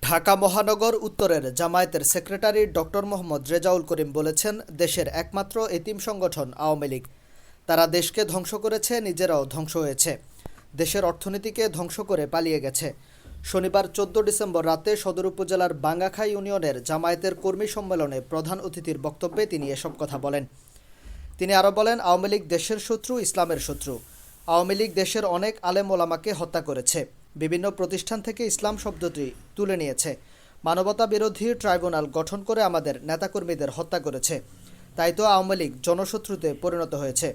ঢাকা মহানগর উত্তরের জামায়াতের সেক্রেটারি ডক্টর মোহাম্মদ রেজাউল করিম বলেছেন, দেশের একমাত্র এতিম সংগঠন আওয়ামী লীগ। তারা দেশকে ধ্বংস করেছে, নিজেরাও ধ্বংস হয়েছে। দেশের অর্থনীতিকে ধ্বংস করে পালিয়ে গেছে। শনিবার চোদ্দ ডিসেম্বর রাতে সদর উপজেলার বাঙ্গাখা ইউনিয়নের জামায়াতের কর্মী সম্মেলনে প্রধান অতিথির বক্তব্যে তিনি এসব কথা বলেন। তিনি আরও বলেন, আওয়ামী লীগ দেশের শত্রু, ইসলামের শত্রু। আওয়ামী লীগ দেশের অনেক আলেম ওলামাকে হত্যা করেছে। বিভিন্ন প্রতিষ্ঠান থেকে ইসলাম শব্দটি তুলে নিয়েছে। মানবতা বিরোধী ট্রাইব্যুনাল গঠন করে আমাদের নেতাকর্মীদের হত্যা করেছে। তাই তো আওয়ামী লীগ জনশত্রুতে পরিণত হয়েছে।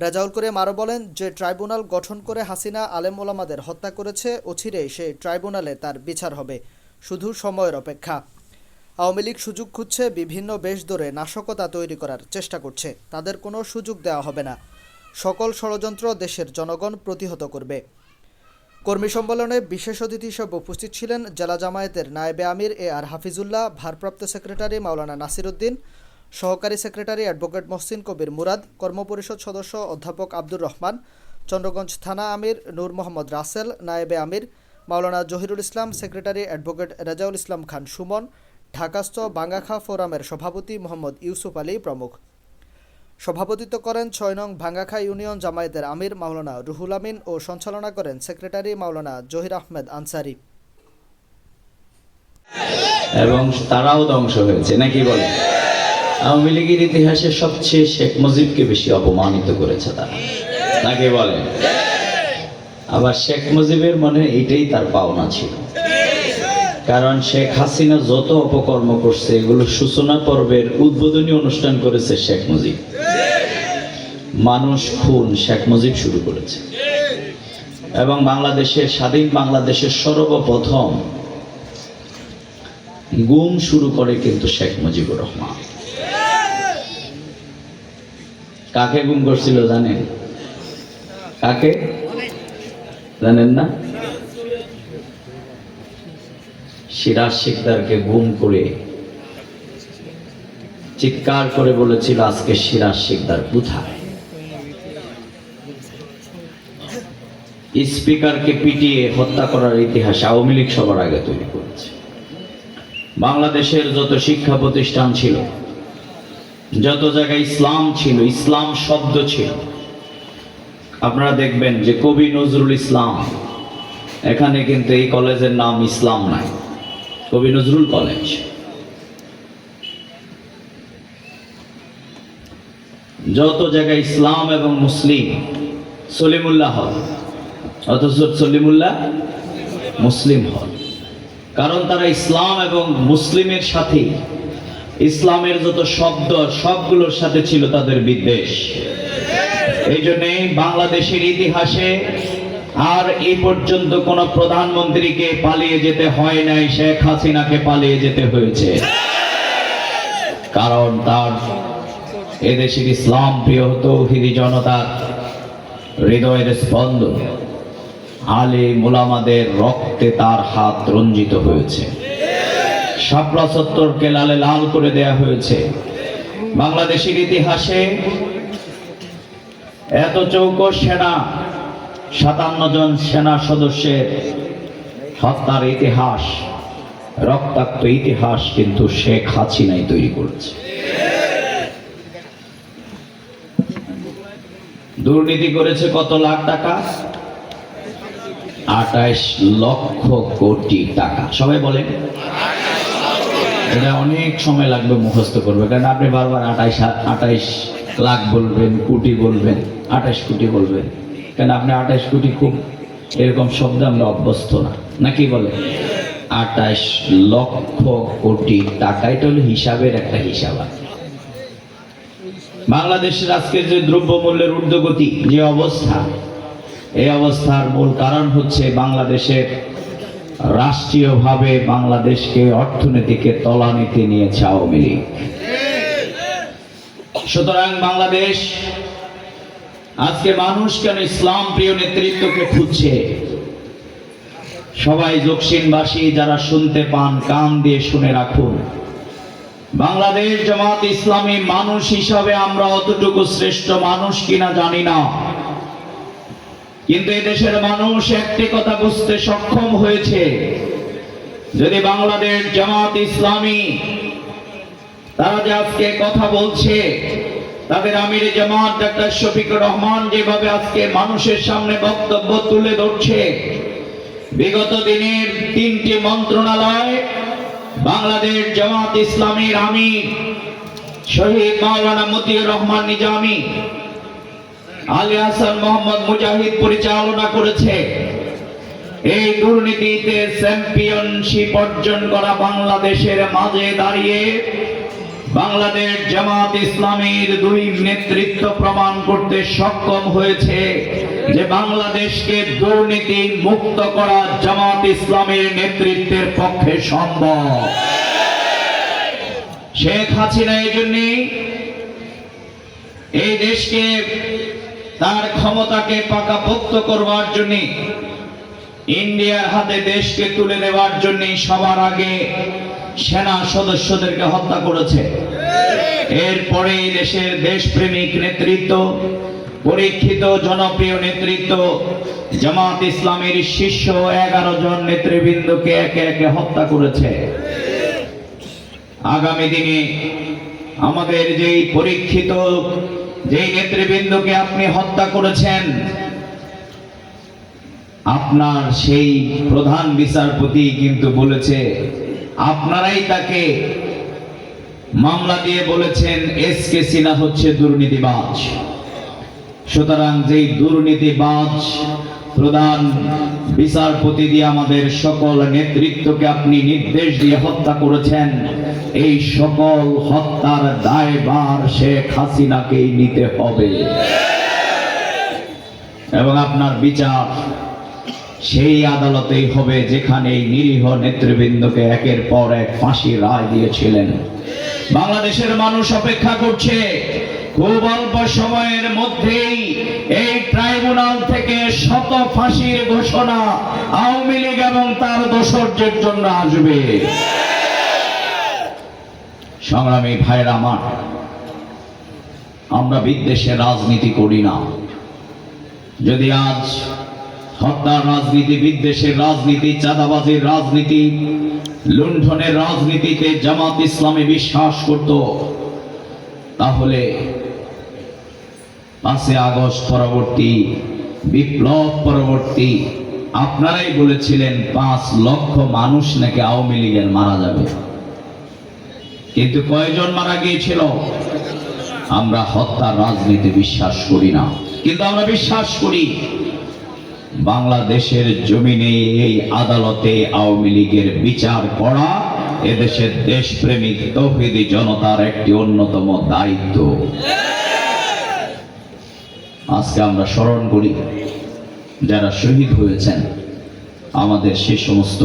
রেজাউল করিম আরও বলেন, যে ট্রাইব্যুনাল গঠন করে হাসিনা আলেম ওলামাদের হত্যা করেছে অচিরেই সেই ট্রাইব্যুনালে তার বিচার হবে, শুধু সময়ের অপেক্ষা। আওয়ামী লীগ সুযোগ খুঁজছে, বিভিন্ন বেশ ধরে নাশকতা তৈরি করার চেষ্টা করছে। তাদের কোনো সুযোগ দেওয়া হবে না। সকল ষড়যন্ত্র দেশের জনগণ প্রতিহত করবে। কর্মী সম্মেলনে বিশেষ অতিথি হিসেবে উপস্থিত ছিলেন জেলা জামায়াতের নায়েবে আমির এ আর হাফিজুল্লাহ, ভারপ্রাপ্ত সেক্রেটারি মাওলানা নাসির উদ্দিন সহকারী সেক্রেটারি অ্যাডভোকেট মহসিন কবির মুরাদ, কর্মপরিষদ সদস্য অধ্যাপক আব্দুর রহমান, চন্দ্রগঞ্জ থানা আমির নূর মোহাম্মদ রাসেল, নায়েবে আমির, মাওলানা জহিরুল ইসলাম, সেক্রেটারি অ্যাডভোকেট রেজাউল ইসলাম খান সুমন, ঢাকাস্থ বাঙ্গাখা ফোরামের সভাপতি মোহাম্মদ ইউসুফ আলী প্রমুখ। সভাপতিত্ব করেন ছয় নং ভাঙ্গাখা ইউনিয়ন জামায়াতের আমির মাওলানা রুহুল আমিন ও সঞ্চালনা করেন সেক্রেটারি মাওলানা জহির আহমেদ আনসারি। এবং তারাও ধ্বংস হয়েছে, নাকি বলে? আওয়ামী লীগের ইতিহাসে সবচেয়ে শেখ মুজিবকে বেশি অপমানিত করেছে তারা, নাকি বলে? আবার শেখ মুজিবের মনে এইটাই তার পাওনা ছিল। কারণ শেখ হাসিনা যত অপকর্ম করছে, এগুলো সূচনা পর্বের উদ্বোধনী অনুষ্ঠান করেছে শেখ মুজিব। মানুষ খুন, শেখ মুজিব শুরু করেছে। এবং বাংলাদেশের, স্বাধীন বাংলাদেশের সর্বপ্রথম গুম শুরু করে কিন্তু শেখ মুজিবুর রহমান। কাকে গুম করছিল জানেন? কাকে? জানেন না? সিরাজ শিকদারকে গুম করে চিৎকার করে বলেছিল, আজকে সিরাজ শিকদার কোথায়? স্পিকারকে পিটিয়ে হত্যা করার ইতিহাস আওয়ামী লীগ সবার আগে তৈরি করেছে। বাংলাদেশের যত শিক্ষা প্রতিষ্ঠান ছিল, যত জায়গায় ইসলাম ছিল, ইসলাম শব্দ ছিল, আপনারা দেখবেন যে কবি নজরুল ইসলাম, এখানে কিন্তু এই কলেজের নাম ইসলাম নাই, কবি নজরুল কলেজ। যত জায়গায় ইসলাম এবং মুসলিম, সলিমুল্লাহ অথচ সলিমুল্লাহ মুসলিম হন। কারণ তারা ইসলাম এবং মুসলিমের সাথে, ইসলামের যত শব্দ, সবগুলোর সাথে ছিল তাদের বিদ্বেষ। এই জন্যে বাংলাদেশের ইতিহাসে আর এই পর্যন্ত কোন প্রধানমন্ত্রীকে পালিয়ে যেতে হয় নাই, শেখ হাসিনাকে পালিয়ে যেতে হয়েছে। কারণ তার এদেশের ইসলাম প্রিয় তৌহিদি জনতার হৃদয়ের স্পন্দন। আলে মোলামাদের রক্তে তার হাত রঞ্জিত হয়েছে। শাপলা চত্বরকে লালে লাল করে দেয়া হয়েছে। বাংলাদেশের ইতিহাসে এত চৌকস সেনা, সাতান্ন জন সেনা সদস্যের হত্যার ইতিহাস, রক্তাক্ত ইতিহাস কিন্তু শেখ হাসিনাই তৈরি করেছে। দুর্নীতি করেছে কত লাখ টাকা? আঠাইশ লক্ষ কোটি টাকা। সবাই বলেন। এটা অনেক সময় লাগবে, মুখস্থ করবে। কারণ আপনি বারবার আঠাইশ আঠাইশ লাখ বলবেন, কোটি বলবেন, আঠাইশ কোটি বলবেন। কারণ আপনি আঠাইশ কোটি খুব এরকম শব্দ আমরা অভ্যস্ত না। নাকি বলে? আঠাইশ লক্ষ কোটি টাকা, এটা হলো হিসাবের একটা হিসাব বাংলাদেশের আজকের যে দ্রব্যমূল্যের ঊর্ধ্বগতি, যে অবস্থা এই অবস্থার মূল কারণ হচ্ছে বাংলাদেশের রাষ্ট্রীয়ভাবে বাংলাদেশকে অর্থনীতিকে তলানিতে নিয়েছে আওয়ামী লীগ। সুতরাং বাংলাদেশ আজকে মানুষ কেন ইসলাম প্রিয় নেতৃত্বকে খুঁজছে? সবাই দক্ষিণবাসী যারা শুনতে পান, কান দিয়ে শুনে রাখুন। বাংলাদেশ জামাত ইসলামী মানুষ হিসাবে আমরা অতটুকু শ্রেষ্ঠ মানুষ কিনা জানি না। কিন্তু দেশের মানুষ একটি কথা বুঝতে সক্ষম হয়েছে। যদি বাংলাদেশ জামাত ইসলামী তারা যে আজকে কথা বলছে, তাদের আমির জামাত ডাক্তার শফিকুর রহমান যেভাবে আজকে মানুষের সামনে বক্তব্য তুলে ধরছে, বিগত দিনের তিনটি মন্ত্রণালয়, বাংলাদেশ জামাত ইসলামীর আমির শহীদ মাওলানা মতিউর রহমান নিজামী আলী হাসান মোহাম্মদ মুজাহিদ পরিচালনা করেছে। এই দুর্নীতিতে চ্যাম্পিয়নশিপ অর্জন করা বাংলাদেশের মাঝে দাঁড়িয়ে বাংলাদেশ জামাত ইসলামীর দুই নেতৃত্ব প্রমাণ করতে সক্ষম হয়েছে যে বাংলাদেশকে দুর্নীতি মুক্ত করা জামাত ইসলামের নেতৃত্বের পক্ষে সম্ভব। শেখ হাসিনা এই জন্যই এই দেশকে তার ক্ষমতাকে পাকাপোক্ত করবার জন্য, ইন্ডিয়ার হাতে দেশকে তুলে দেওয়ার জন্য সবার আগে সেনা সদস্যদেরকে হত্যা করেছে। এরপরে দেশের দেশপ্রেমিক নেতৃত্ব, পরীক্ষিত জনপ্রিয় নেতৃত্ব, জামাত ইসলামের শীর্ষ এগারো জন নেতৃবৃন্দকে একে একে হত্যা করেছে। আগামী দিনে আমাদের যেই পরীক্ষিত যেই নেতৃবৃন্দকে আপনি হত্যা করেছেন, আপনার সেই প্রধান বিচারপতি কিন্তু বলেছে, আপনারাই তাকে মামলা দিয়ে বলেছেন, এস কে সিনহা হচ্ছে দুর্নীতিবাজ। সুতরাং যেই দুর্নীতিবাজ প্রধান বিচারপতি দিয়ে আমাদের সকল নেতৃত্বকে আপনি নির্দেশ দিয়ে হত্যা করেছেন। এই সকল হত্যার দায়ভার শেখ হাসিনাকেই নিতে হবে। এবং আপনার বিচার সেই আদালতেই হবে যেখানে এই নিরীহ নেতৃবৃন্দকে একের পর এক ফাঁসি রায় দিয়েছিলেন। বাংলাদেশের মানুষ অপেক্ষা করছে। খুব অল্প সময়ের মধ্যেই এই ট্রাইব্যুনাল থেকে শত ফাঁসির ঘোষণা আওয়ামী লীগ এবং তার দোসরদের জন্য আসবে। সংগ্রামী ভাইরা আমার, আমরা বিদ্বেষের রাজনীতি করি না। যদি আজ হত্যার রাজনীতি, বিদ্বেষের রাজনীতি, চাঁদাবাজির রাজনীতি, লুণ্ঠনের রাজনীতিতে জামাত ইসলামে বিশ্বাস করত, তাহলে পাঁচে আগস্ট পরবর্তী, বিপ্লব পরবর্তী, আপনারাই বলেছিলেন পাঁচ লক্ষ মানুষ নাকি আওয়ামী লীগের মারা যাবে। কিন্তু কয়জন মারা গিয়েছিল? আমরা হত্যার রাজনীতি বিশ্বাস করি না। কিন্তু আমরা বিশ্বাস করি, বাংলাদেশের জমিনে এই আদালতে আওয়ামী লীগের বিচার করা এদেশের দেশপ্রেমিক তৌহিদি জনতার একটি অন্যতম দায়িত্ব। আজকে আমরা স্মরণ করি যারা শহীদ হয়েছেন আমাদের সে সমস্ত